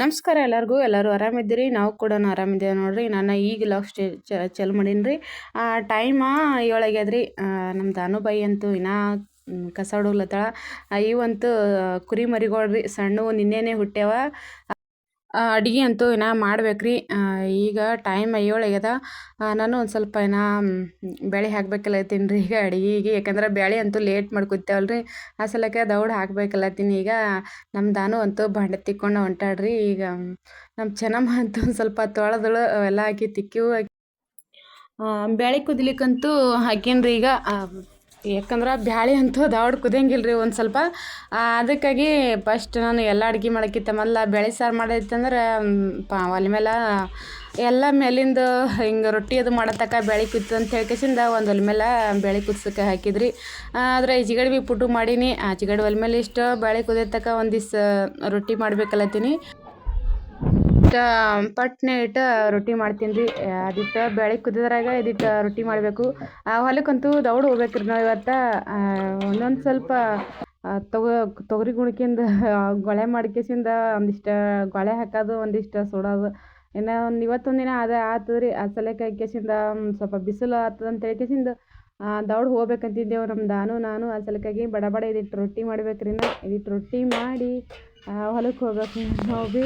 ನಮಸ್ಕಾರ ಎಲ್ಲರಿಗೂ, ಎಲ್ಲರೂ ಆರಾಮಿದ್ದೀರಿ? ನಾವು ಕೂಡ ಆರಾಮಿದ್ದೇವೆ ನೋಡ್ರಿ. ನಾನು ಈಗ ಲವ್ ಸ್ಟೇ ಚಲ್ ಮಾಡೀನಿ ರೀ ಟೈಮ ಏಳಾಗ್ಯದ್ರಿ ನಮ್ಮ ದಾನುಬಾಯಿ ಅಂತೂ ಇನ್ನೂ ಕಸ ಹೊಡಗ್ಲತ್ತಾಳ ಇವಂತೂ ಕುರಿ ಮರಿಗಳ್ರಿ. ಸಣ್ಣವು ನಿನ್ನೆನೆ ಹುಟ್ಟ್ಯಾವ. ಅಡುಗೆ ಅಂತೂ ಇನ್ನು ಮಾಡ್ಬೇಕ್ರಿ. ಈಗ ಟೈಮ್ ಏಳು ಆಗ್ಯದ ನಾನು ಒಂದು ಸ್ವಲ್ಪ ಇನ್ನು ಬೇಳೆ ಹಾಕ್ಬೇಕಲ್ಲತ್ತೀನಿ ರೀ ಈಗ ಅಡುಗೆಗೆ. ಯಾಕಂದ್ರೆ ಬೇಳೆ ಅಂತೂ ಲೇಟ್ ಮಾಡ್ಕೊತೇವಲ್ರಿ ಆ ಸಲಕ್ಕೆ ದೌಡ್ ಹಾಕ್ಬೇಕಲ್ಲತ್ತೀನಿ ಈಗ. ನಮ್ಮ ದಾನು ಅಂತೂ ಬಂಡೆ ತಿಕ್ಕೊಂಡು ಹೊಂಟಾಡ್ರಿ ಈಗ ನಮ್ಮ ಚೆನ್ನಮ್ಮ ಅಂತೂ ಒಂದು ಸ್ವಲ್ಪ ತೊಳೆದಳು, ಅವೆಲ್ಲ ಹಾಕಿ ತಿಕ್ಕಿವು ಬೇಳೆ ಕುದಿಲಿಕ್ಕಂತೂ ಹಾಕೇನ್ರಿ ಈಗ. ಯಾಕಂದ್ರೆ ಬ್ಯಾಳೆ ಅಂತೂ ದಾವಡ್ ಕುದಿಯಂಗಿಲ್ಲ ರೀ ಒಂದು ಸ್ವಲ್ಪ. ಅದಕ್ಕಾಗಿ ಫಸ್ಟ್ ನಾನು ಎಲ್ಲ ಅಡ್ಗೆ ಮಾಡೋಕ್ಕಿಂತ ಮೊದಲ ಬೇಳೆ ಸಾರು ಮಾಡೈತಂದ್ರೆ ಪಾ ಒಲೆ ಮೇಲೆ ಎಲ್ಲ ಮೇಲಿಂದ ಹಿಂಗೆ ರೊಟ್ಟಿ ಅದು ಮಾಡತಕ್ಕ ಬೇಳೆ ಕುತ್ತು ಅಂತ ಹೇಳ್ಕೇಸಿಂದ ಒಂದು ಒಲೆ ಮೇಲೆ ಬೇಳೆ ಕುದ್ಸಕ್ಕೆ ಹಾಕಿದ್ರಿ. ಆದರೆ ಈಜಿಗಡೆ ಭೀ ಪುಟ್ಟು ಮಾಡೀನಿ. ಆಚೆಗಡೆ ಒಲೆ ಮೇಲೆ ಇಷ್ಟು ಬೇಳೆ ಕುದಿಯತಕ್ಕ ಒಂದಿಷ್ಟು ರೊಟ್ಟಿ ಮಾಡ್ಬೇಕಲ್ಲತ್ತೀನಿ ಇಷ್ಟ ಪಟ್ನೆ ಇಟ್ಟ ರೊಟ್ಟಿ ಮಾಡ್ತೀನಿ ರೀ ಅದಿಟ್ಟು ಬೇಳೆ ಕುದಿದ್ರಾಗ ಇದಿಟ್ಟು ರೊಟ್ಟಿ ಮಾಡಬೇಕು. ಆ, ಹೊಲಕ್ಕಂತೂ ದೌಡ್ ಹೋಗ್ಬೇಕ್ರಿ ನಾವು ಇವತ್ತು. ಒಂದೊಂದು ಸ್ವಲ್ಪ ತೊಗ, ತೊಗರಿ ಗುಣಕಿಂದ, ಗೊಳೆ ಮಾಡ್ಕೇಸಿಂದ ಒಂದಿಷ್ಟು ಗೊಳೆ ಹಾಕೋದು, ಒಂದಿಷ್ಟು ಸುಡೋದು. ಇನ್ನು ಒಂದು ಇವತ್ತೊಂದು ದಿನ ಅದು ಆತು ರೀ ಆ ಸಲಕ್ಕೆ ಸ್ವಲ್ಪ ಬಿಸಿಲು ಆಗ್ತದೆ ಅಂತ ಹೇಳ್ಕೇಸಿಂದ ದೌಡ್ ಹೋಗ್ಬೇಕಂತಿದ್ದೆವು ನಮ್ಮ ದಾನು, ನಾನು. ಆ ಸಲಕ್ಕಾಗಿ ಬಡ ಬಡ ಇದಿಟ್ಟು ರೊಟ್ಟಿ ಮಾಡ್ಬೇಕ್ರಿ ನಾ ಇದಿಟ್ಟು ರೊಟ್ಟಿ ಮಾಡಿ ಹೊಲಕ್ಕೆ ಹೋಗ್ಬೇಕು ನಾವು ಭೀ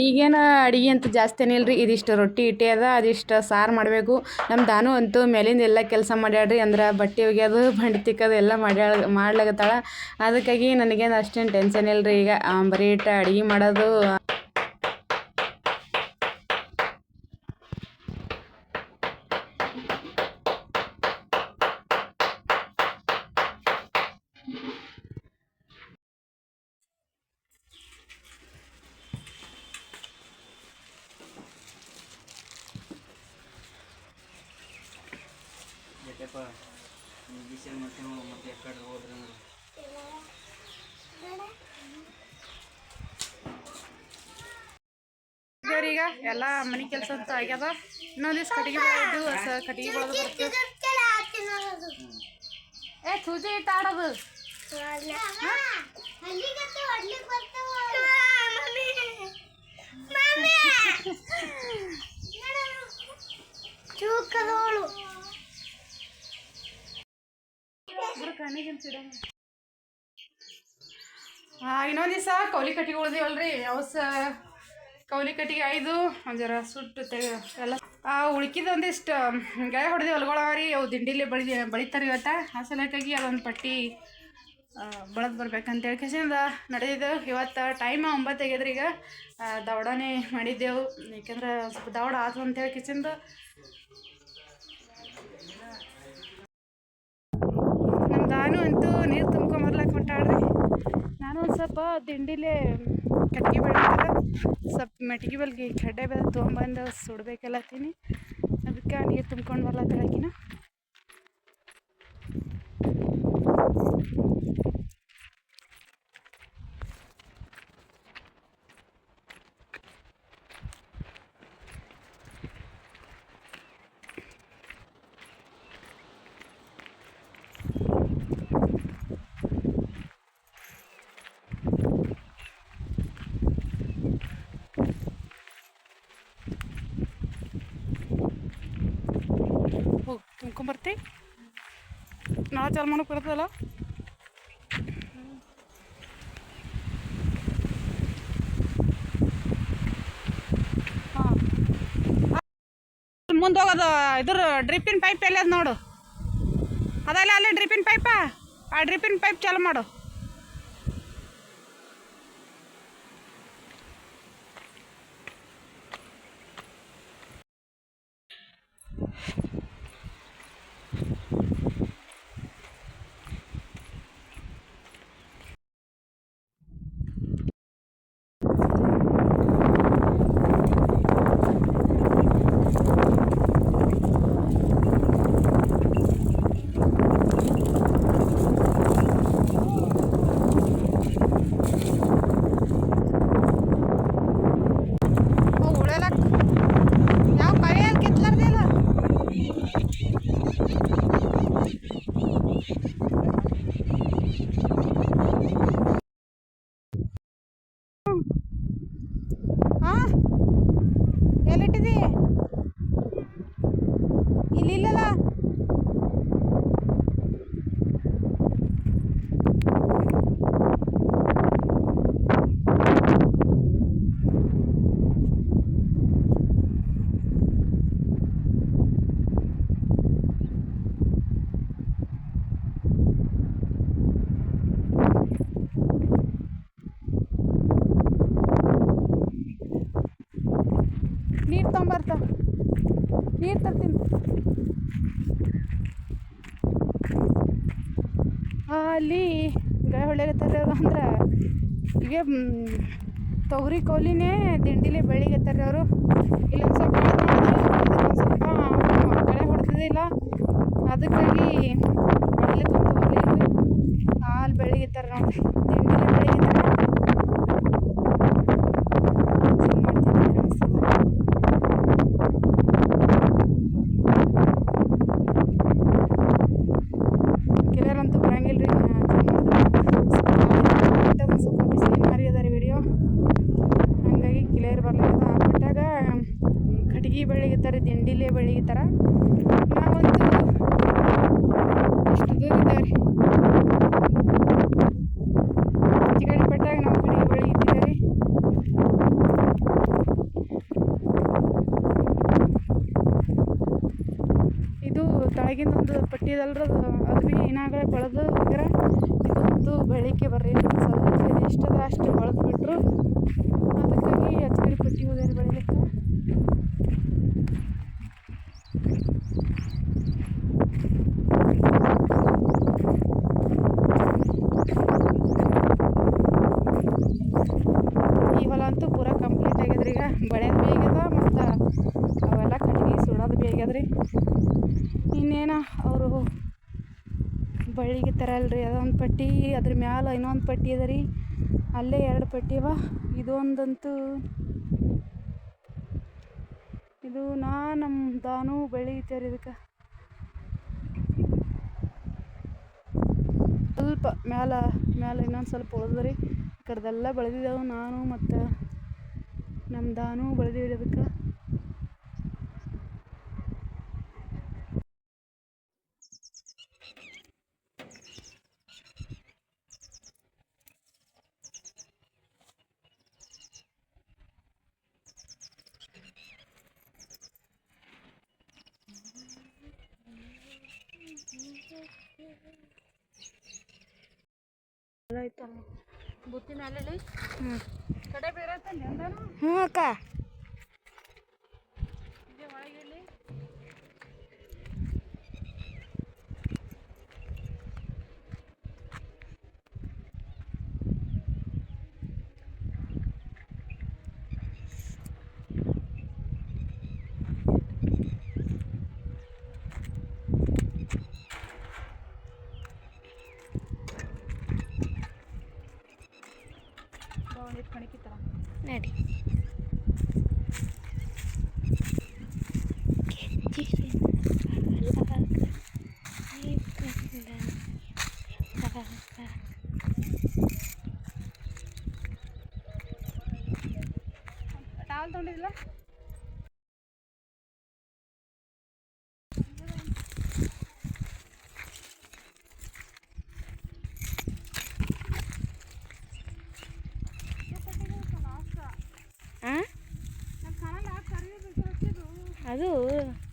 ಈಗೇನು ಅಡುಗೆ ಅಂತ ಜಾಸ್ತಿ ಏನಿಲ್ಲ ರೀ ಇದಿಷ್ಟು ರೊಟ್ಟಿ ಇಟ್ಟಿ ಅದ, ಅದಿಷ್ಟು ಸಾರು ಮಾಡಬೇಕು. ನಮ್ಮ ದಾನು ಅಂತೂ ಮೇಲಿಂದ ಎಲ್ಲ ಕೆಲಸ ಮಾಡ್ಯಾಡ್ರಿ ಅಂದ್ರೆ ಬಟ್ಟೆ ಒಗ್ಯೋದು, ಬಂಡಿ ತಿಕ್ಕೋದು ಎಲ್ಲ ಮಾಡ್ಯಾಳ ಮಾಡ್ಲಾಗತ್ತಾಳ ಅದಕ್ಕಾಗಿ ನನಗೇನು ಅಷ್ಟೇನು ಟೆನ್ಷನ್ ರೀ ಈಗ ಬರೀ ಇಟ್ಟು ಅಡುಗೆ ಮಾಡೋದು ಯಾಕಪ್ಪ ಬಿಸಿಲು ಮತ್ತೆ ಮತ್ತೆ ಎಕ್ಕಡೆ ಹೋದ್ರೆ ಈಗ ಎಲ್ಲ ಮನೆ ಕೆಲಸ ಅಂತ ಆಗ್ಯದ. ಇನ್ನೊಂದಿಷ್ಟು ಕಟ್ಟಿಗೆ ಬೆಳೆದು ಹೊಸ ಕಟ್ಟಿಗೆ ಬೆಳೆದು ಬರ್ತೇವೆ ಏ ಸೂಜಿ ಆಡೋದು. ಚೂಕದೋಳು ಇನ್ನೊಂದು ದಿವಸ ಕೌಲಿ ಕಟ್ಟಿಗೆ ಉಳ್ದಿವಲ್ರಿ ಅವಸ ಕೌಲಿ ಕಟ್ಟಿಗೆ ಐದು ಒಂದು ಜರ ಸುಟ್ಟು ತೆಗೆ, ಎಲ್ಲ. ಆ, ಉಳ್ಕಿದ ಒಂದಿಷ್ಟು ಗಾಯ ಹೊಡೆದು ಹೊಲ್ಗೊಳವ್ರಿ ಅವು ದಿಂಡಿಲಿ ಬಳಿ ಬಳಿತಾರೆ ಇವತ್ತ. ಆ ಸಲಕ್ಕಾಗಿ ಅದೊಂದು ಪಟ್ಟಿ ಬಳದ್ ಬರ್ಬೇಕಂತ ಹೇಳ್ಕೇಸಿಂದ ನಡೆದಿದ್ದೆವು ಇವತ್ತು ಟೈಮ್ ಒಂಬತ್ತು ಆಗ್ಯದ್ರಿ ಈಗ ದವಡನೇ ಮಾಡಿದ್ದೆವು. ಯಾಕೆಂದ್ರೆ ಸ್ವಲ್ಪ ದೌಡ ಆತು ಅಂತ ಹೇಳ್ಕೇಸಿಂದ ನಮ್ಮ ದಾನು ಅಂತೂ ನೀರು ತುಂಬ್ಕೊಂಬರ್ಲಕ್ಕೆ ಹೊಂಟಾಡ್ರಿ ನಾನು ಒಂದು ಸ್ವಲ್ಪ ದಿಂಡಿಲೇ ಕಟ್ಗೆ ಬೆಳಿತಾರ ಸ್ವಲ್ಪ ಮೆಟ್ಗೆ ಬಲ್ಗೆ ಕಡ್ಡೆ ಬೆಲ್ಲ ತೊಗೊಂಬಂದು ಸುಡ್ಬೇಕಲ್ಲತ್ತೀನಿ ಅದಕ್ಕೆ ನೀರು ತುಂಬ್ಕೊಂಡು ಬರ್ಲತ್ತ ಚಾಲು ಮಾಡಕ್ ಬರ್ತದಲ್ಲ ಹಾಂ. ಮುಂದೆ ಹೋಗೋದು ಇದ್ರ ಡ್ರಿಪ್ಪಿನ ಪೈಪ್ ಎಲ್ಲ ನೋಡು. ಅದಲ್ಲ ಅಲ್ಲಿ ಡ್ರಿಪ್ಪಿನ ಪೈಪ ಆ? ಡ್ರಿಪ್ಪಿನ ಪೈಪ್ ಚಾಲು ಮಾಡು. ಹೊಳ್ಯಾಗತ್ತಾರ ಅವರು ಅಂದ್ರೆ ಮ್, ತೊಗರಿ ಕೋಲಿನೇ ದಿಂಡಿಲಿ ಬೆಳಿಗತ್ತಾರ ಅವರು ಇಲ್ಲೊಂದು ಸ್ವಲ್ಪ ಸ್ವಲ್ಪ ಕಳೆ ಹೊಡೆದಿಲ್ಲ ಅದಕ್ಕಾಗಿ ಬೆಳಿಲಿಕ್ಕೆ ಒಂದು ಹೊಲಿಲ್ರಿ ಅಲ್ಲಿ ಬೆಳಿಗತ್ತಾರ ನೋಡ್ರಿ ದಿಂಡಿಲಿ ಬೆಳಿಗತ್ತಾರ ಬೆಳಿಗಿತ್ತಾರೆ ಈ ಥರ ನಾವಂತೂ ಇಷ್ಟು ದೂರ ಇದ್ದೇವೆ. ರೀ ಚಿಗಡಿ ಪಟ್ಟಾಗ ನಾವು ಕಡೆಗೆ ಬೆಳಿಗಿದ್ದೀವಿ ರೀ ಇದು ಒಂದು ಪಟ್ಟಿ ಅದು. ಬಿ ಏನಾಗಲೇ ಬೆಳೆದು ಹೋಗ್ಯಾರ. ಇದೊಂದು ಬೆಳಿಗ್ಗೆ ಬರ್ರಿ ಸ್ವಲ್ಪ ಎಷ್ಟು ಎಷ್ಟದ ಅಷ್ಟು ಬೆಳೆದು ಬಿಟ್ಟರು ಅದಕ್ಕಾಗಿ ಹಚ್ಕಡಿ ಪಟ್ಟಿ ಹೋಗ್ಯಾರ ಬೆಳಿಲಿಕ್ಕೆ ಈ ಹೊಲ ಅಂತೂ ಪೂರ ಕಂಪ್ಲೀಟ್ ಆಗ್ಯದ್ರಿ ಈಗ ಬೆಳೆದ ಭೀ ಆಗ್ಯದ ಮತ್ತು ಅವೆಲ್ಲ ಕಟ್ಗೆ ಸುಡೋದು ಭೀ ಆಗ್ಯದ್ರಿ. ಇನ್ನೇನ ಅವರು ಬಳ್ಳಿಗೆ ತರಲ್ರಿ ಅದೊಂದು ಪಟ್ಟಿ, ಅದ್ರ ಮ್ಯಾಲ ಇನ್ನೊಂದು ಪಟ್ಟಿ ಅದ ರೀ. ಅಲ್ಲೇ ಎರಡು ಪಟ್ಟಿ ಅವ. ಇದೊಂದಂತೂ ಇದು ನಾ ನಮ್ಮ ದಾನು ಬೆಳೀತಾರೆ ಇದಕ್ಕೆ. ಸ್ವಲ್ಪ ಮ್ಯಾಲ ಮ್ಯಾಲ ಇನ್ನೊಂದು ಸ್ವಲ್ಪ ಉಳಿದ್ರಿ. ಈ ಕಡೆದೆಲ್ಲ ಬೆಳೆದಿದ್ದಾವೆ ನಾನು ಮತ್ತು ನಮ್ಮ ದಾನು ಬೆಳೆದಿವಿ ಅದಕ್ಕೆ ಹ್ಞೂ ಅಕ್ಕ. ಅದು ಬೊಕ್ಕಳು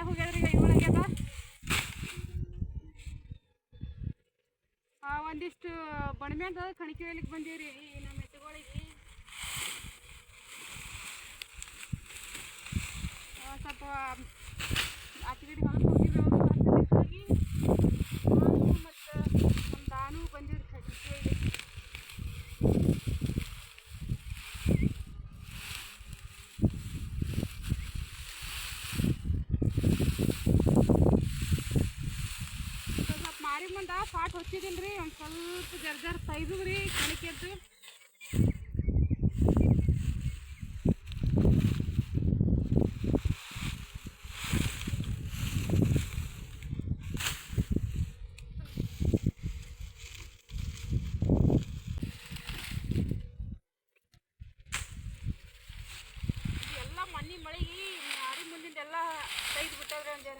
ಹೋಗ್ಯದ್ರಿ ಈಗ ಏಳಾಗ್ಯದ ಆ, ಒಂದಿಷ್ಟು ಬಣ್ಮ್ಯಾಗ ಕಣಿಕೆ ಒಯ್ಲಿಕ್ಕೆ ಬಂದೀವ್ರಿ ನಮ್ಮ ಎತ್ತುಗಳಿಗೆ. ಸ್ವಲ್ಪ ಆಚೆಗಡೆ ಹೊಲಕ್ಕೆ ಹೋಗಿದ್ವಿ ಅವರು ಹೋಗಿ ಮತ್ತು ನಮ್ಮ ದಾನು ಬಂದಿವ್ರಿ ಕಣಿಕೆ ಒಯ್ಲಿಕ್ಕೆ ಸ್ವಲ್ಪ ಮಾರಿ ಮುಂದ ರೀ, ಒಂದು ಸ್ವಲ್ಪ ಜರ್ ಜರ್ ತೈದುಗ್ರಿ ಕಣಿಕೆದ್ದು ಎಲ್ಲ ಮಣ್ಣಿ ಮಳೆಗೆ ಮಾರಿ ಮುಂದಿಂದೆಲ್ಲ ತೈದು ಬಿಟ್ಟವ್ರಿ ಒಂದ್ಯಾರ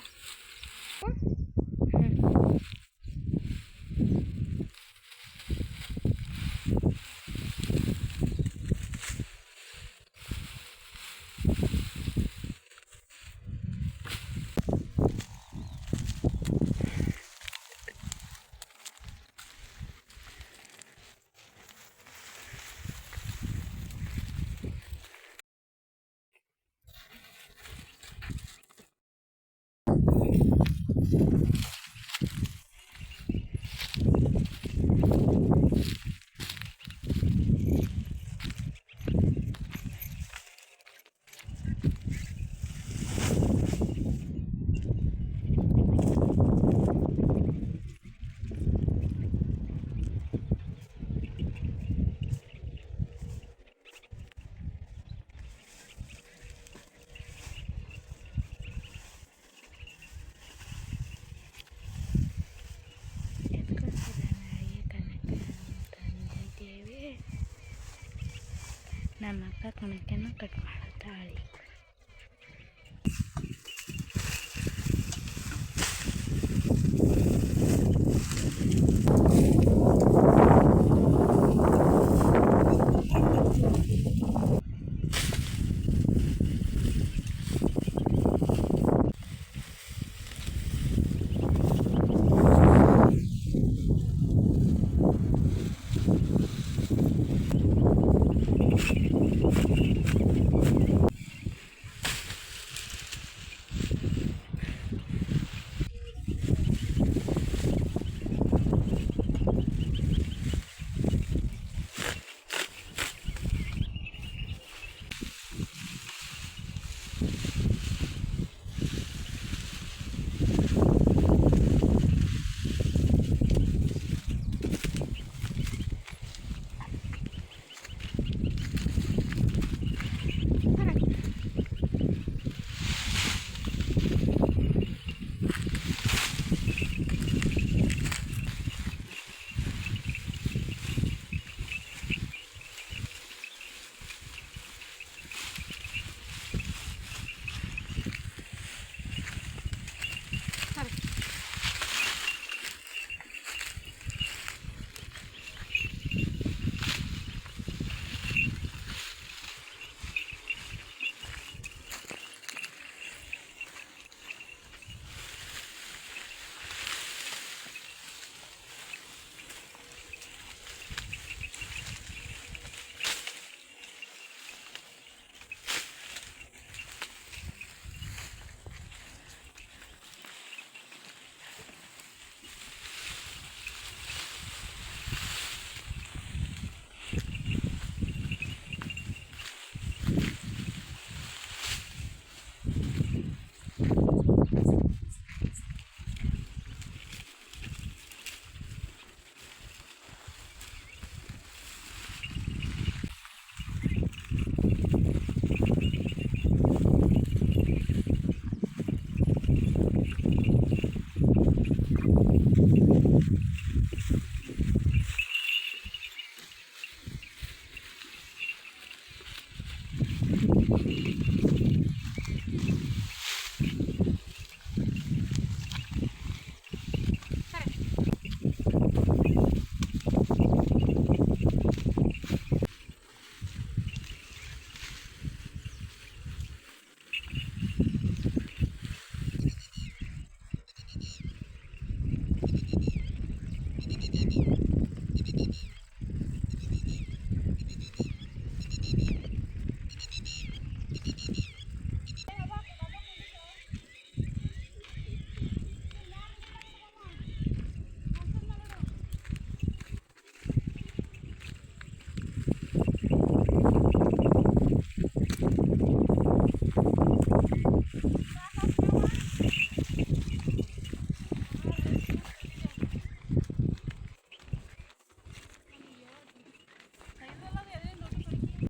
ನಮ್ಮ ಅಕ್ಕ ಕಣಕ್ಕೆನ ಕಟ್ ಮಾಡುತ್ತಾಳೆ